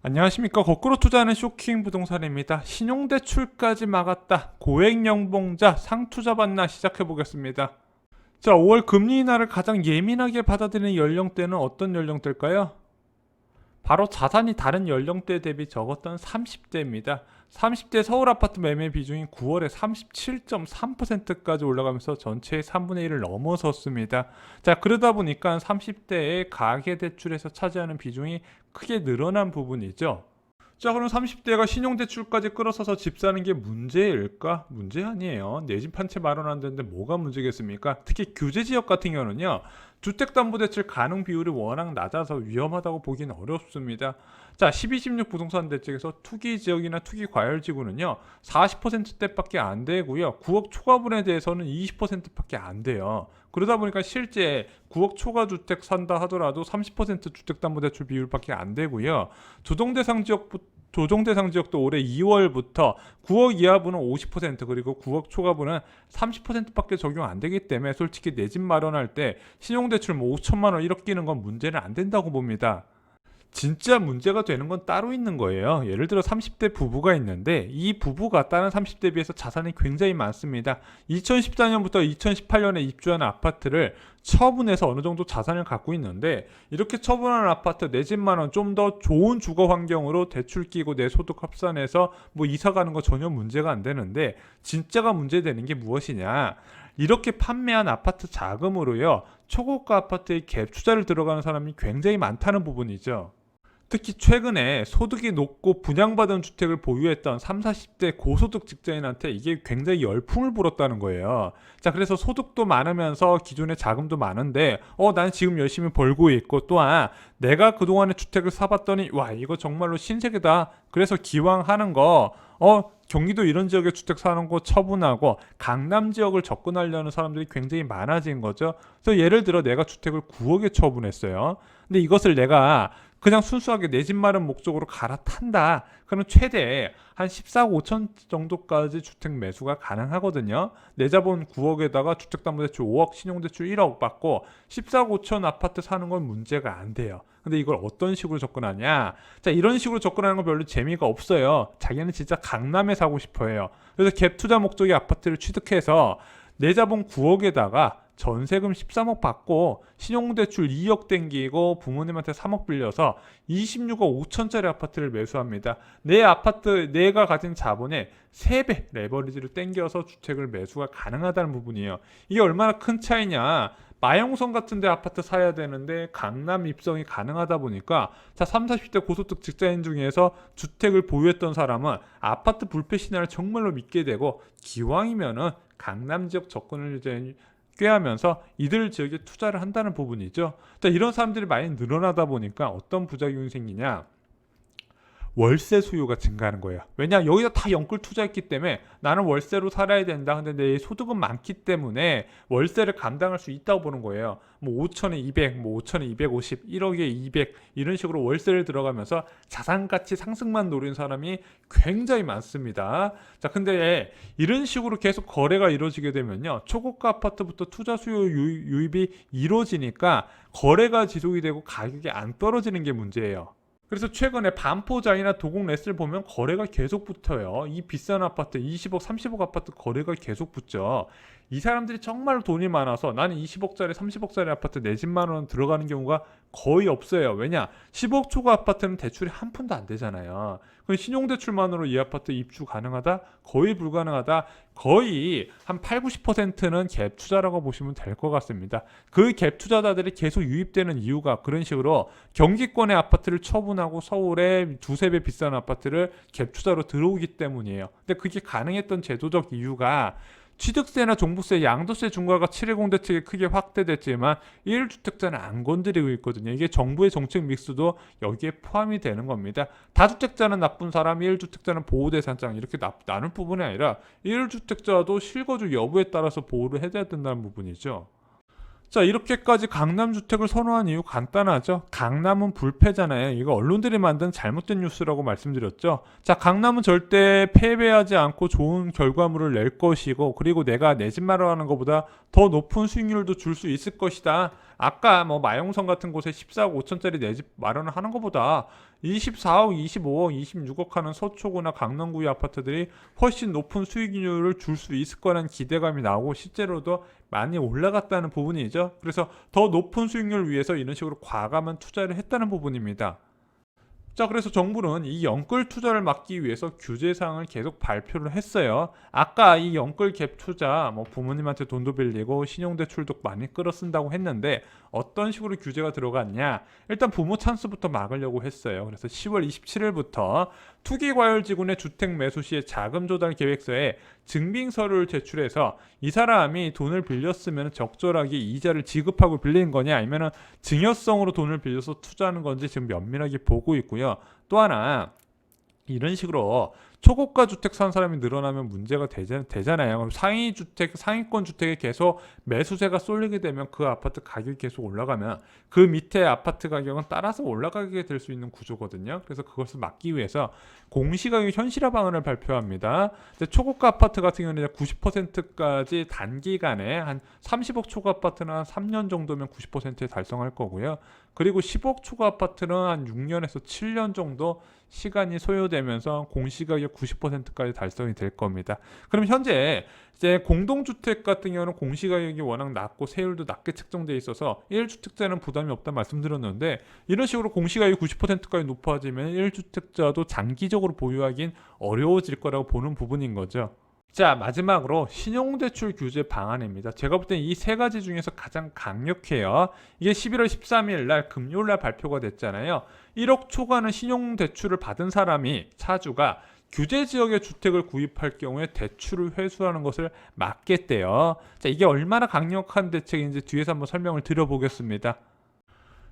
안녕하십니까. 거꾸로 투자하는 쇼킹 부동산입니다. 신용대출까지 막았다. 고액연봉자 상투자 받나 시작해 보겠습니다. 자 5월 금리 인하를 가장 예민하게 받아들이는 연령대는 어떤 연령대일까요? 바로 자산이 다른 연령대 대비 적었던 30대입니다 30대 서울 아파트 매매 비중이 9월에 37.3%까지 올라가면서 전체의 3분의 1을 넘어섰습니다. 자, 그러다 보니까 30대의 가계 대출에서 차지하는 비중이 크게 늘어난 부분이죠. 자, 그럼 30대가 신용대출까지 끌어서서 집 사는 게 문제일까? 문제 아니에요. 내 집 한 채 마련한다는데 뭐가 문제겠습니까? 특히 규제 지역 같은 경우는요. 주택담보대출 가능 비율이 워낙 낮아서 위험하다고 보기는 어렵습니다. 자, 12, 16 부동산 대책에서 투기 지역이나 투기 과열 지구는요. 40%대밖에 안 되고요. 9억 초과분에 대해서는 20%밖에 안 돼요. 그러다 보니까 실제 9억 초과 주택 산다 하더라도 30% 주택담보대출 비율밖에 안 되고요. 조정 대상 지역부 조정 대상 지역도 올해 2월부터 9억 이하분은 50% 그리고 9억 초과분은 30%밖에 적용 안 되기 때문에 솔직히 내 집 마련할 때 신용대출 뭐 5천만 원 1억 끼는 건 문제는 안 된다고 봅니다. 진짜 문제가 되는 건 따로 있는 거예요. 예를 들어 30대 부부가 있는데 이 부부가 다른 30대 비해서 자산이 굉장히 많습니다. 2014년부터 2018년에 입주한 아파트를 처분해서 어느 정도 자산을 갖고 있는데 이렇게 처분한 아파트 내 집만 원 좀 더 좋은 주거 환경으로 대출 끼고 내 소득 합산해서 뭐 이사 가는 거 전혀 문제가 안 되는데 진짜가 문제되는 게 무엇이냐? 이렇게 판매한 아파트 자금으로요 초고가 아파트에 갭 투자를 들어가는 사람이 굉장히 많다는 부분이죠. 특히 최근에 소득이 높고 분양받은 주택을 보유했던 3, 40대 고소득 직장인한테 이게 굉장히 열풍을 불었다는 거예요. 자, 그래서 소득도 많으면서 기존에 자금도 많은데, 어, 난 지금 열심히 벌고 있고, 또한 내가 그동안에 주택을 사봤더니, 와, 이거 정말로 신세계다. 그래서 기왕 하는 거, 어, 경기도 이런 지역에 주택 사는 거 처분하고 강남 지역을 접근하려는 사람들이 굉장히 많아진 거죠. 그래서 예를 들어 내가 주택을 9억에 처분했어요. 근데 이것을 내가 그냥 순수하게 내 집 마련 목적으로 갈아탄다. 그러면 최대 한 14억 5천 정도까지 주택 매수가 가능하거든요. 내 자본 9억에다가 주택담보대출 5억, 신용대출 1억 받고 14억 5천 아파트 사는 건 문제가 안 돼요. 근데 이걸 어떤 식으로 접근하냐? 자, 이런 식으로 접근하는 건 별로 재미가 없어요. 자기는 진짜 강남에 사고 싶어 해요. 그래서 갭 투자 목적의 아파트를 취득해서 내 자본 9억에다가 전세금 13억 받고 신용대출 2억 땡기고 부모님한테 3억 빌려서 26억 5천짜리 아파트를 매수합니다. 내 아파트 내가 가진 자본의 3배 레버리지를 땡겨서 주택을 매수가 가능하다는 부분이에요. 이게 얼마나 큰 차이냐? 마영성 같은 데 아파트 사야 되는데 강남 입성이 가능하다 보니까 자 30, 40대 고소득 직장인 중에서 주택을 보유했던 사람은 아파트 불패 신화를 정말로 믿게 되고 기왕이면은 강남 지역 접근을 이제 꾀하면서 이들 지역에 투자를 한다는 부분이죠. 자, 이런 사람들이 많이 늘어나다 보니까 어떤 부작용이 생기냐? 월세 수요가 증가하는 거예요. 왜냐 여기다 다 영끌 투자했기 때문에 나는 월세로 살아야 된다. 근데 내 소득은 많기 때문에 월세를 감당할 수 있다고 보는 거예요. 뭐 5천에 200, 뭐 5천에 250, 1억에 200 이런 식으로 월세를 들어가면서 자산 가치 상승만 노리는 사람이 굉장히 많습니다. 자, 근데 이런 식으로 계속 거래가 이루어지게 되면요. 초고가 아파트부터 투자 수요 유- 유입이 이루어지니까 거래가 지속이 되고 가격이 안 떨어지는 게 문제예요. 그래서 최근에 반포자이나 도곡 레스를 보면 거래가 계속 붙어요. 이 비싼 아파트 20억, 30억 아파트 거래가 계속 붙죠. 이 사람들이 정말 돈이 많아서 나는 20억짜리, 30억짜리 아파트 내 집만 원 들어가는 경우가 거의 없어요. 왜냐? 10억 초과 아파트는 대출이 한 푼도 안 되잖아요. 그럼 신용대출만으로 이 아파트 입주 가능하다? 거의 불가능하다? 거의 한 8, 90%는 갭 투자라고 보시면 될 것 같습니다. 그 갭 투자자들이 계속 유입되는 이유가 그런 식으로 경기권의 아파트를 처분하고 서울에 두세 배 비싼 아파트를 갭 투자로 들어오기 때문이에요. 근데 그게 가능했던 제도적 이유가 취득세나 종부세, 양도세 중과가 710 대책이 크게 확대됐지만 1주택자는 안 건드리고 있거든요. 이게 정부의 정책 믹스도 여기에 포함이 되는 겁니다. 다주택자는 나쁜 사람, 1주택자는 보호대상장 이렇게 나, 나눌 부분이 아니라 1주택자도 실거주 여부에 따라서 보호를 해줘야 된다는 부분이죠. 자 이렇게까지 강남 주택을 선호한 이유 간단하죠. 강남은 불패잖아요. 이거 언론들이 만든 잘못된 뉴스라고 말씀드렸죠. 자 강남은 절대 패배하지 않고 좋은 결과물을 낼 것이고 그리고 내가 내 집 마련하는 것보다 더 높은 수익률도 줄 수 있을 것이다. 아까 뭐 마용성 같은 곳에 14억 5천짜리 내 집 마련을 하는 것보다 24억, 25억, 26억 하는 서초구나 강남구의 아파트들이 훨씬 높은 수익률을 줄 수 있을 거라는 기대감이 나오고 실제로도 많이 올라갔다는 부분이죠. 그래서 더 높은 수익률을 위해서 이런 식으로 과감한 투자를 했다는 부분입니다. 자, 그래서 정부는 이 영끌 투자를 막기 위해서 규제 사항을 계속 발표를 했어요. 아까 이 영끌 갭 투자, 뭐 부모님한테 돈도 빌리고 신용 대출도 많이 끌어 쓴다고 했는데 어떤 식으로 규제가 들어갔냐? 일단 부모 찬스부터 막으려고 했어요. 그래서 10월 27일부터 투기 과열 지구의 주택 매수 시에 자금 조달 계획서에 증빙서를 제출해서 이 사람이 돈을 빌렸으면 적절하게 이자를 지급하고 빌린 거냐 아니면은 증여성으로 돈을 빌려서 투자하는 건지 지금 면밀하게 보고 있고요. 또 하나 이런 식으로 초고가 주택 산 사람이 늘어나면 문제가 되자, 되잖아요. 그럼 상위 주택, 상위권 주택에 계속 매수세가 쏠리게 되면 그 아파트 가격이 계속 올라가면 그 밑에 아파트 가격은 따라서 올라가게 될 수 있는 구조거든요. 그래서 그것을 막기 위해서 공시가격 현실화 방안을 발표합니다. 초고가 아파트 같은 경우는 90%까지 단기간에 한 30억 초과 아파트는 한 3년 정도면 90%에 달성할 거고요. 그리고 10억 초과 아파트는 한 6년에서 7년 정도 시간이 소요되면서 공시가격 90%까지 달성이 될 겁니다. 그럼 현재 이제 공동주택 같은 경우는 공시가격이 워낙 낮고 세율도 낮게 책정돼 있어서 1주택자는 부담이 없다 말씀드렸는데 이런 식으로 공시가격이 90%까지 높아지면 1주택자도 장기적으로 보유하긴 어려워질 거라고 보는 부분인 거죠. 자 마지막으로 신용대출 규제 방안입니다. 제가 볼 땐 이 세 가지 중에서 가장 강력해요. 이게 11월 13일 날 금요일 날 발표가 됐잖아요. 1억 초과는 신용대출을 받은 사람이 차주가 규제 지역의 주택을 구입할 경우에 대출을 회수하는 것을 막겠대요. 자 이게 얼마나 강력한 대책인지 뒤에서 한번 설명을 드려보겠습니다.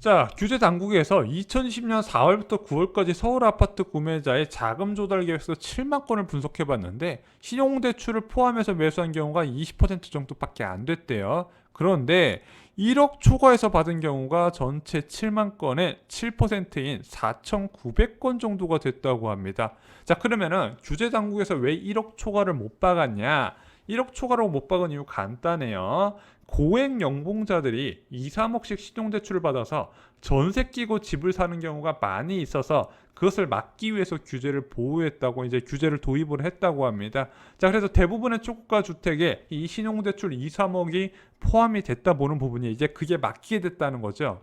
자, 규제 당국에서 2020년 4월부터 9월까지 서울 아파트 구매자의 자금 조달 계획서 7만 건을 분석해 봤는데 신용 대출을 포함해서 매수한 경우가 20% 정도밖에 안 됐대요. 그런데 1억 초과해서 받은 경우가 전체 7만 건의 7%인 4,900건 정도가 됐다고 합니다. 자, 그러면은 규제 당국에서 왜 1억 초과를 못 박았냐? 1억 초과로 못 박은 이유 간단해요. 고액 연봉자들이 2, 3억씩 신용대출을 받아서 전세 끼고 집을 사는 경우가 많이 있어서 그것을 막기 위해서 규제를 보호했다고 이제 규제를 도입을 했다고 합니다. 자, 그래서 대부분의 초고가 주택에 이 신용대출 2, 3억이 포함이 됐다 보는 부분이 이제 그게 막히게 됐다는 거죠.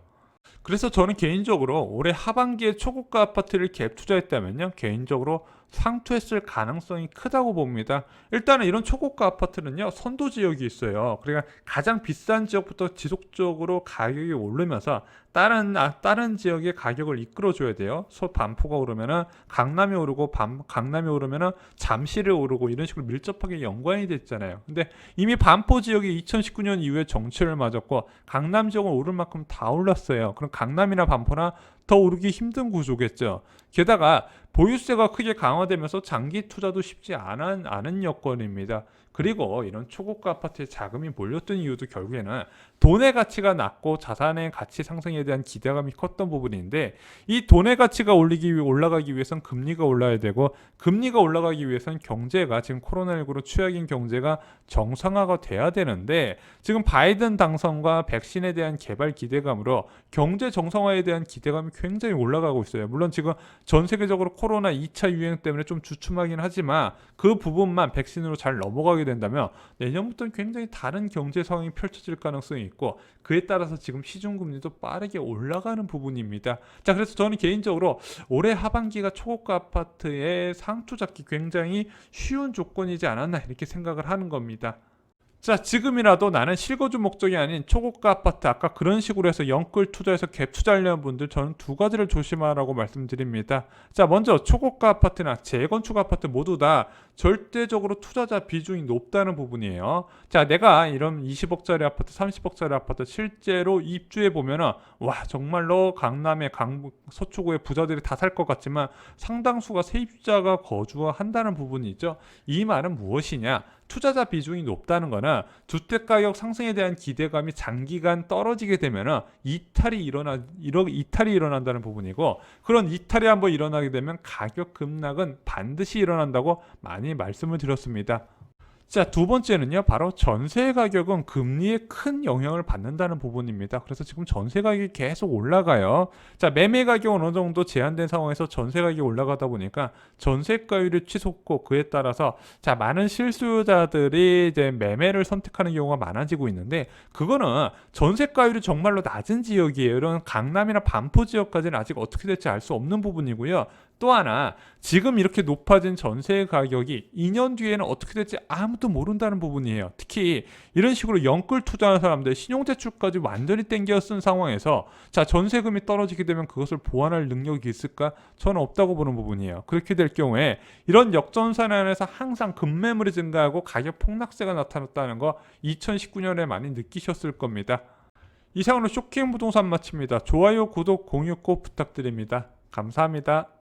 그래서 저는 개인적으로 올해 하반기에 초고가 아파트를 갭 투자했다면요. 개인적으로 상투했을 가능성이 크다고 봅니다. 일단은 이런 초고가 아파트는요. 선도 지역이 있어요. 그러니까 가장 비싼 지역부터 지속적으로 가격이 오르면서 다른 아, 다른 지역의 가격을 이끌어 줘야 돼요. 소 반포가 오르면은 강남이 오르고 밤, 강남이 오르면은 잠실이 오르고 이런 식으로 밀접하게 연관이 됐잖아요. 근데 이미 반포 지역이 2019년 이후에 정체를 맞았고 강남 지역은 오를 만큼 다 올랐어요. 그럼 강남이나 반포나 더 오르기 힘든 구조겠죠. 게다가 보유세가 크게 강화되면서 장기 투자도 쉽지 않은, 않은 여건입니다. 그리고 이런 초고가 아파트에 자금이 몰렸던 이유도 결국에는 돈의 가치가 낮고 자산의 가치 상승에 대한 기대감이 컸던 부분인데 이 돈의 가치가 올리기 위해 올라가기 위해선 금리가 올라야 되고 금리가 올라가기 위해선 경제가 지금 코로나19로 취약인 경제가 정상화가 돼야 되는데 지금 바이든 당선과 백신에 대한 개발 기대감으로 경제 정상화에 대한 기대감이 굉장히 올라가고 있어요. 물론 지금 전 세계적으로 코로나 2차 유행 때문에 좀 주춤하긴 하지만 그 부분만 백신으로 잘 넘어가게 된다면 내년부터는 굉장히 다른 경제 상황이 펼쳐질 가능성이 있고 그에 따라서 지금 시중 금리도 빠르게 올라가는 부분입니다. 자, 그래서 저는 개인적으로 올해 하반기가 초고가 아파트의 상투 잡기 굉장히 쉬운 조건이지 않았나 이렇게 생각을 하는 겁니다. 자, 지금이라도 나는 실거주 목적이 아닌 초고가 아파트 아까 그런 식으로 해서 영끌 투자해서 갭 투자하려는 분들 저는 두 가지를 조심하라고 말씀드립니다. 자, 먼저 초고가 아파트나 재건축 아파트 모두 다 절대적으로 투자자 비중이 높다는 부분이에요. 자, 내가 이런 20억짜리 아파트, 30억짜리 아파트 실제로 입주해 보면은 와 정말로 강남의 강 서초구의 부자들이 다 살 것 같지만 상당수가 세입자가 거주한다는 부분이 있죠. 이 말은 무엇이냐? 투자자 비중이 높다는 거는 주택 가격 상승에 대한 기대감이 장기간 떨어지게 되면은 이탈이 일어나 이러 이탈이 일어난다는 부분이고 그런 이탈이 한번 일어나게 되면 가격 급락은 반드시 일어난다고 많이 말씀을 드렸습니다. 자, 두 번째는요. 바로 전세 가격은 금리에 큰 영향을 받는다는 부분입니다. 그래서 지금 전세 가격이 계속 올라가요. 자, 매매 가격은 어느 정도 제한된 상황에서 전세 가격이 올라가다 보니까 전세가율이 치솟고 그에 따라서 자, 많은 실수요자들이 이제 매매를 선택하는 경우가 많아지고 있는데 그거는 전세가율이 정말로 낮은 지역이에요. 이런 강남이나 반포 지역까지는 아직 어떻게 될지 알 수 없는 부분이고요. 또 하나 지금 이렇게 높아진 전세 가격이 2년 뒤에는 어떻게 될지 아무도 모른다는 부분이에요. 특히 이런 식으로 영끌 투자하는 사람들 신용대출까지 완전히 땡겨 쓴 상황에서 자 전세금이 떨어지게 되면 그것을 보완할 능력이 있을까? 저는 없다고 보는 부분이에요. 그렇게 될 경우에 이런 역전선언에서 항상 급매물이 증가하고 가격 폭락세가 나타났다는 거 2019년에 많이 느끼셨을 겁니다. 이상으로 쇼킹 부동산 마칩니다. 좋아요, 구독, 공유 꼭 부탁드립니다. 감사합니다.